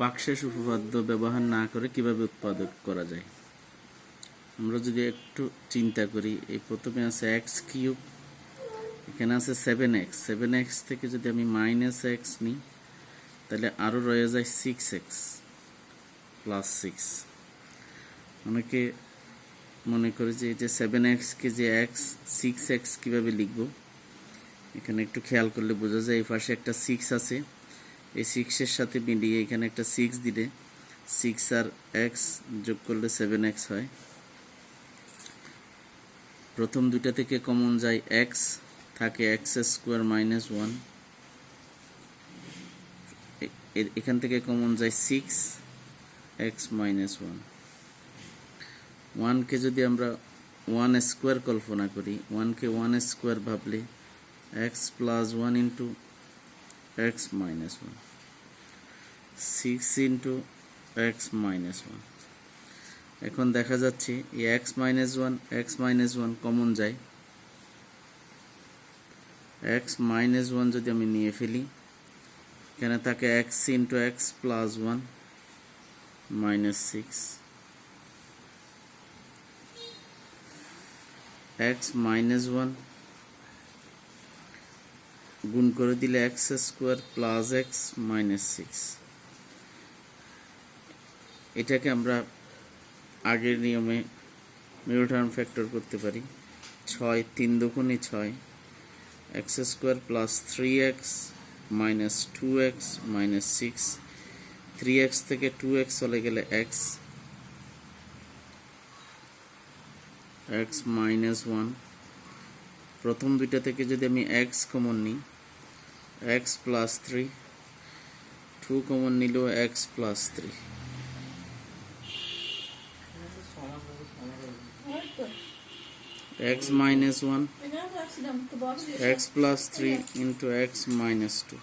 বাকশেষ উপপাদ্য ব্যবহার না করে কীভাবে উৎপাদক করা যায়? আমরা যদি একটু চিন্তা করি, এই প্রথমে আছে এক্স কিউব, এখানে আছে সেভেন এক্স সেভেন এক্স থেকে যদি আমি মাইনাস এক্স নিই, তাহলে আরও রয়ে যায় সিক্স এক্স প্লাস সিক্স অনেকে মনে করে যে এই যে সেভেন এক্সকে যে এক্স সিক্স এক্স কীভাবে লিখব? এখানে একটু খেয়াল করলে বোঝা যায়, এই পাশে একটা সিক্স আছে। এই সিক্সের সাথে মিলিয়ে এখানে একটা সিক্স দিলে সিক্স আর এক্স যোগ করলে সেভেন এক্স হয়। প্রথম দুইটা থেকে কমন যায় এক্স থাকে এক্স স্কোয়ার মাইনাস ওয়ান এখান থেকে কমন যায় সিক্স এক্স মাইনাস ওয়ান ওয়ানকে যদি আমরা ওয়ান স্কোয়ার কল্পনা করি ওয়ানকে ওয়ান স্কোয়ার ভাবলে x plus one into x minus one six into x minus one এখন দেখা যাচ্ছে এই x minus one x minus one common যায়। এক্স মাইনাস ওয়ান যদি আমি নিয়ে ফেলি, এখানে থাকে x into x plus one minus six x minus one গুণ করে দিলে x square plus x minus six. এটাকে আমরা আগের নিয়মে মিডল টার্ম ফ্যাক্টর করতে পারি। ছয় তিন দুগুণে ছয়, x square plus three x minus two x minus six. Three x থেকে টু এক্স চলে গেলে এক্স এক্স মাইনাস ওয়ান। প্রথম দুইটা থেকে যদি আমি এক্স কমন নিই x plus three two common নিল x plus three x minus one x plus three into x minus two